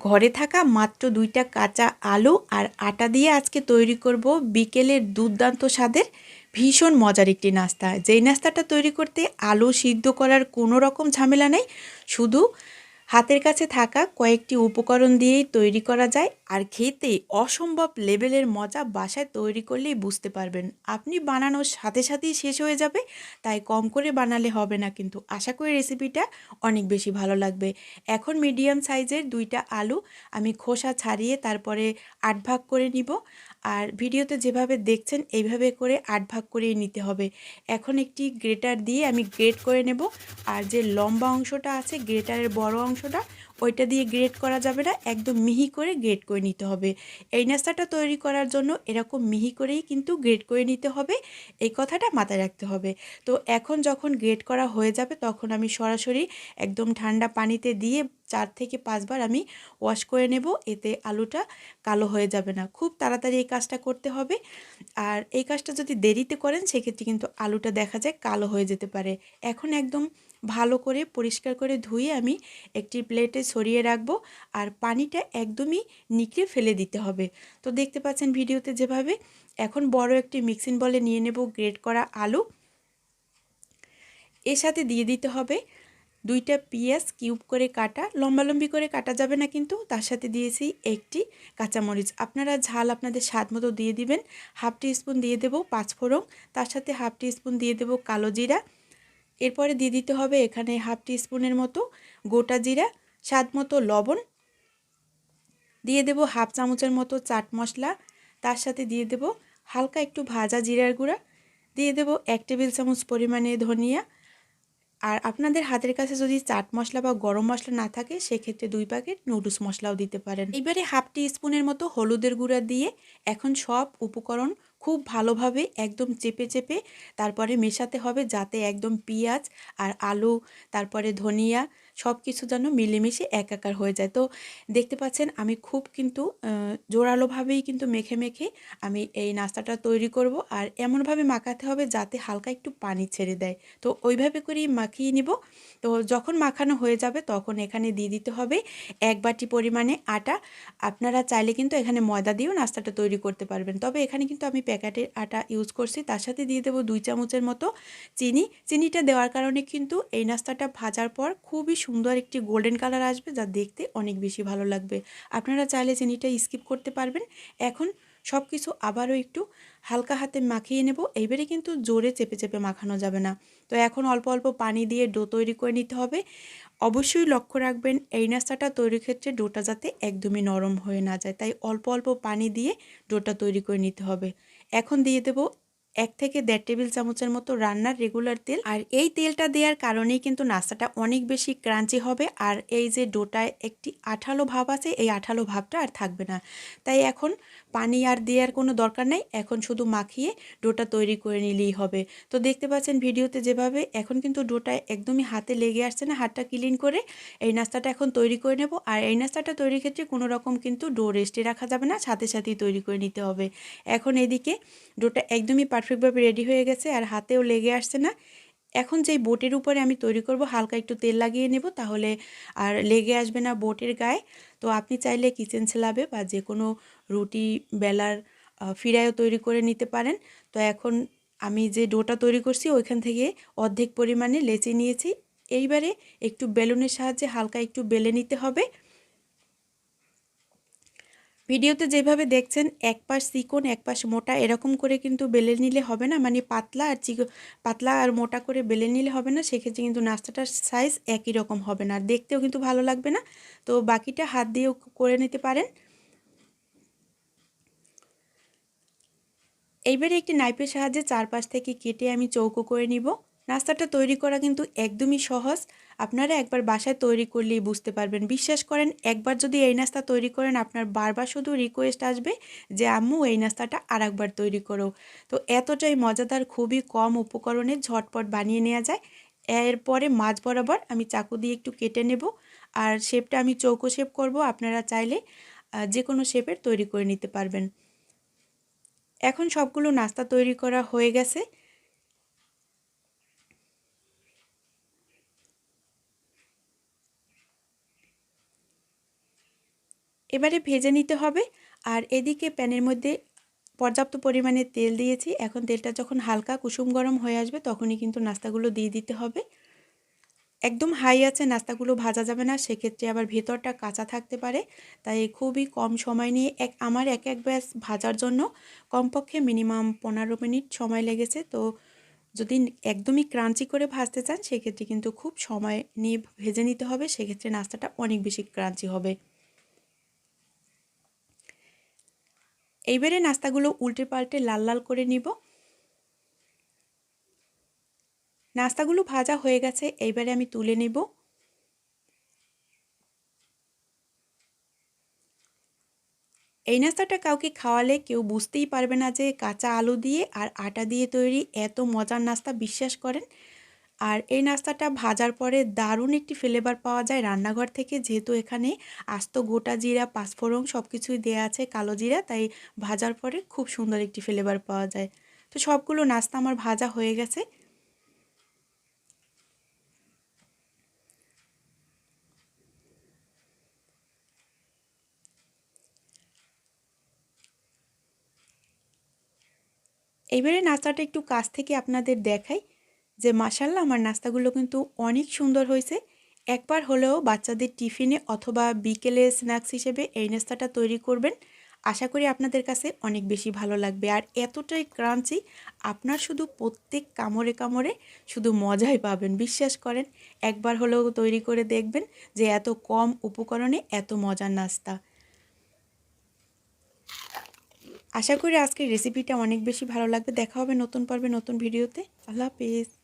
ঘরে থাকা মাত্র দুইটা কাঁচা আলু আর আটা দিয়ে আজকে তৈরি করব বিকেলের দুর্দান্ত স্বাদের ভীষণ মজার একটি নাস্তা। যেই নাস্তাটা তৈরি করতে আলু সিদ্ধ করার কোনো রকম ঝামেলা নেই, শুধু হাতের কাছে থাকা কয়েকটি উপকরণ দিয়েই তৈরি করা যায় আর খেতে অসম্ভব লেভেলের মজা বাসায় তৈরি করলেই বুঝতে পারবেন। আপনি বানানোর সাথে সাথেই শেষ হয়ে যাবে, তাই কম করে বানালে হবে না কিন্তু আশা করি রেসিপিটা অনেক বেশি ভালো লাগবে। এখন মিডিয়াম সাইজের দুইটা আলু আমি খোসা ছাড়িয়ে তারপরে আট ভাগ করে নিব। আর ভিডিওতে যেভাবে দেখছেন, এইভাবে করে আট ভাগ করিয়ে নিতে হবে। এখন একটি গ্রেটার দিয়ে আমি গ্রেট করে নেব। আর যে লম্বা অংশটা আছে, গ্রেটারের বড় অংশটা ওইটা দিয়ে গ্রেট করা যাবে না, একদম মিহি করে গ্রেট করে নিতে হবে। এই নাস্তাটা তৈরি করার জন্য এরকম মিহি করেই কিন্তু গ্রেট করে নিতে হবে, এই কথাটা মাথায় রাখতে হবে। তো এখন যখন গ্রেট করা হয়ে যাবে, তখন আমি সরাসরি একদম ঠান্ডা পানিতে দিয়ে চার থেকে পাঁচবার আমি ওয়াশ করে নেব, এতে আলুটা কালো হয়ে যাবে না। খুব তাড়াতাড়ি এই কাজটা করতে হবে। আর এই কাজটা যদি দেরিতে করেন, সেক্ষেত্রে কিন্তু আলুটা দেখা যায় কালো হয়ে যেতে পারে। এখন একদম ভালো করে পরিষ্কার করে ধুয়ে আমি একটি প্লেটে ছড়িয়ে রাখব আর পানিটা একদমই নিকড়ে ফেলে দিতে হবে। তো দেখতে পাচ্ছেন ভিডিওতে যেভাবে, এখন বড় একটি মিক্সিং বলে নিয়ে নেব গ্রেট করা আলু। এর সাথে দিয়ে দিতে হবে দুইটা পেঁয়াজ কিউব করে কাটা, লম্বালম্বি করে কাটা যাবে না কিন্তু, তার সাথে দিয়েছি একটি কাঁচামরিচ। আপনারা ঝাল আপনাদের স্বাদ মতো দিয়ে দিবেন। হাফ টি স্পুন দিয়ে দেবো পাঁচফোড়ন, তার সাথে হাফ টি স্পুন দিয়ে দেবো কালো জিরা। এরপরে দিয়ে দিতে হবে এখানে হাফ টি স্পুনের মতো গোটা জিরা, স্বাদ মতো লবণ। দিয়ে দেব হাফ চামচের মতো চাট মশলা। তার সাথে দিয়ে দেব হালকা একটু ভাজা জিরার গুঁড়া। দিয়ে দেব এক টেবিল চামচ পরিমাণে ধনিয়া। আর আপনাদের হাতের কাছে যদি চাট মশলা বা গরম মশলা না থাকে, সেক্ষেত্রে দুই প্যাকেট নুডলস মশলাও দিতে পারেন। এবারে হাফ টি স্পুনের মতো হলুদের গুঁড়া দিয়ে এখন সব উপকরণ খুব ভালোভাবে একদম চেপে চেপে তারপরে মেশাতে হবে যাতে একদম পেঁয়াজ আর আলু, তারপরে ধনিয়া সব কিছু যেন মিলেমিশে একাকার হয়ে যায়। তো দেখতে পাচ্ছেন আমি খুব কিন্তু জোরালোভাবেই কিন্তু মেখে মেখে আমি এই নাস্তাটা তৈরি করব আর এমনভাবে মাখাতে হবে যাতে হালকা একটু পানি ছেড়ে দেয়। তো ওইভাবে করেই মাখিয়ে নিব। তো যখন মাখানো হয়ে যাবে তখন এখানে দিয়ে দিতে হবে এক বাটি পরিমাণে আটা। আপনারা চাইলে কিন্তু এখানে ময়দা দিয়েও নাস্তাটা তৈরি করতে পারবেন। তবে এখানে কিন্তু আমি প্যাকেটের আটা ইউজ করছি, তার সাথে দিয়ে দেবো দুই চামচের মতো চিনি। চিনিটা দেওয়ার কারণে কিন্তু এই নাস্তাটা ভাজার পর খুবই সুন্দর একটি গোল্ডেন কালার আসবে যা দেখতে অনেক বেশি ভালো লাগবে। আপনারা চাইলে চিনিটা স্কিপ করতে পারবেন। এখন সব কিছু আবারও একটু হালকা হাতে মাখিয়ে নেব। এইবারে কিন্তু জোরে চেপে চেপে মাখানো যাবে না। তো এখন অল্প অল্প পানি দিয়ে ডো তৈরি করে নিতে হবে। অবশ্যই লক্ষ্য রাখবেন, এই নাস্তাটা তৈরির ক্ষেত্রে ডোটা যাতে একদমই নরম হয়ে না যায়। তাই অল্প অল্প পানি দিয়ে ডোটা তৈরি করে নিতে হবে। এখন দিয়ে দেব এক থেকে দেড় টেবিল চামচের মতো রান্নার রেগুলার তেল। আর এই তেলটা দেওয়ার কারণেই কিন্তু নাস্তাটা অনেক বেশি ক্রাঞ্চি হবে। আর এই যে ডোটায় একটি আঠালো ভাব আছে, এই আঠালো ভাবটা আর থাকবে না। তাই এখন পানি আর দেওয়ার কোনো দরকার নেই। এখন শুধু মাখিয়ে ডোটা তৈরি করে নিলেই হবে। তো দেখতে পাচ্ছেন ভিডিওতে যেভাবে এখন কিন্তু ডোটায় একদমই হাতে লেগে আসছে না, হাতটা ক্লিন করে এই নাস্তাটা এখন তৈরি করে নেব। আর এই নাস্তাটা তৈরির ক্ষেত্রে কোনো রকম কিন্তু ডো রেস্টে রাখা যাবে না, সাথে সাথেই তৈরি করে নিতে হবে। এখন এদিকে ডোটা একদমই পারফেক্টভাবে রেডি হয়ে গেছে আর হাতেও লেগে আসছে না। এখন যেই বোটের উপরে আমি তৈরি করব, হালকা একটু তেল লাগিয়ে নেব তাহলে আর লেগে আসবে না বোটের গায়ে। তো আপনি চাইলে কিচেন স্ল্যাবে বা যে কোনো রুটি বেলার ফিরায়ও তৈরি করে নিতে পারেন। তো এখন আমি যে ডোটা তৈরি করছি ওইখান থেকে অর্ধেক পরিমাণে লেচে নিয়েছি। এইবারে একটু বেলুনের সাহায্যে হালকা একটু বেলে নিতে হবে। ভিডিওতে যেভাবে দেখছেন, এক পাশ চিকন, এক পাশ মোটা, এরকম করে কিন্তু বেলে নিলে হবে না। মানে পাতলা আর চিকো, পাতলা আর মোটা করে বেলে নিলে হবে না। সেক্ষেত্রে কিন্তু নাস্তাটার সাইজ একই রকম হবে না। আর দেখতেও কিন্তু ভালো লাগবে না। তো বাকিটা হাত দিয়েও করে নিতে পারেন। এইবারে একটি নাইপের সাহায্যে চারপাশ থেকে কেটে আমি চৌকো করে নিব। নাস্তাটা তৈরি করা কিন্তু একদমই সহজ। আপনারা একবার বাসায় তৈরি করলেই বুঝতে পারবেন। বিশ্বাস করেন, একবার যদি এই নাস্তা তৈরি করেন, আপনার বারবার শুধু রিকোয়েস্ট আসবে যে, আম্মু, এই নাস্তাটা আর একবার তৈরি করো। তো এতটাই মজাদার, খুবই কম উপকরণে ঝটপট বানিয়ে নেওয়া যায়। এরপরে মাছ বরাবর আমি চাকু দিয়ে একটু কেটে নেব। আর শেপটা আমি চৌকো শেপ করব। আপনারা চাইলে যে কোনো শেপের তৈরি করে নিতে পারবেন। এখন সবগুলো নাস্তা তৈরি করা হয়ে গেছে। এবারে ভেজে নিতে হবে। আর এদিকে প্যানের মধ্যে পর্যাপ্ত পরিমাণে তেল দিয়েছি। এখন তেলটা যখন হালকা কুসুম গরম হয়ে আসবে, তখনই কিন্তু নাস্তাগুলো দিয়ে দিতে হবে। একদম হাই আছে, নাস্তাগুলো ভাজা যাবে না। সেক্ষেত্রে আবার ভেতরটা কাঁচা থাকতে পারে। তাই খুবই কম সময় নিয়ে এক, আমার এক এক ব্যাস ভাজার জন্য কমপক্ষে মিনিমাম পনেরো মিনিট সময় লেগেছে। তো যদি একদমই ক্রাঞ্চি করে ভাজতে চান, সেক্ষেত্রে কিন্তু খুব সময় নিয়ে ভেজে নিতে হবে। সেক্ষেত্রে নাস্তাটা অনেক বেশি ক্রাঞ্চি হবে। এইবারে নাস্তাগুলো উল্টে পাল্টে লাল লাল করে নিব। নাস্তাগুলো ভাজা হয়ে গেছে এইবারে আমি তুলে নেব। এই নাস্তাটা কাউকে খাওয়ালে কেউ বুঝতেই পারবে না যে কাঁচা আলু দিয়ে আর আটা দিয়ে তৈরি এত মজার নাস্তা, বিশ্বাস করেন? আর এই নাস্তাটা ভাজার পরে দারুণ একটি ফ্লেভার পাওয়া যায় রান্নাঘর থেকে। যেহেতু এখানে আস্ত গোটা জিরা, পাঁচফোড়ন সব কিছুই দেওয়া আছে কালো জিরা, তাই ভাজার পরে খুব সুন্দর একটি ফ্লেভার পাওয়া যায়। তো সবগুলো নাস্তা আমার ভাজা হয়ে গেছে। এইবারে নাস্তাটা একটু কাছ থেকে আপনাদের দেখাই। যে মাসাল্লাহ আমার নাস্তাগুলো কিন্তু অনেক সুন্দর হয়েছে। একবার হলেও বাচ্চাদের টিফিনে অথবা বিকেলে স্ন্যাক্স হিসেবে এই নাস্তাটা তৈরি করবেন। আশা করি আপনাদের কাছে অনেক বেশি ভালো লাগবে। আর এতটাই ক্রাঞ্চি, আপনার শুধু প্রত্যেক কামড়ে কামড়ে শুধু মজাই পাবেন, বিশ্বাস করেন। একবার হলেও তৈরি করে দেখবেন যে এত কম উপকরণে এত মজার নাস্তা। আশা করি আজকের রেসিপিটা অনেক বেশি ভালো লাগবে। দেখা হবে নতুন পর্বে নতুন ভিডিওতে। আল্লাহ হাফিজ।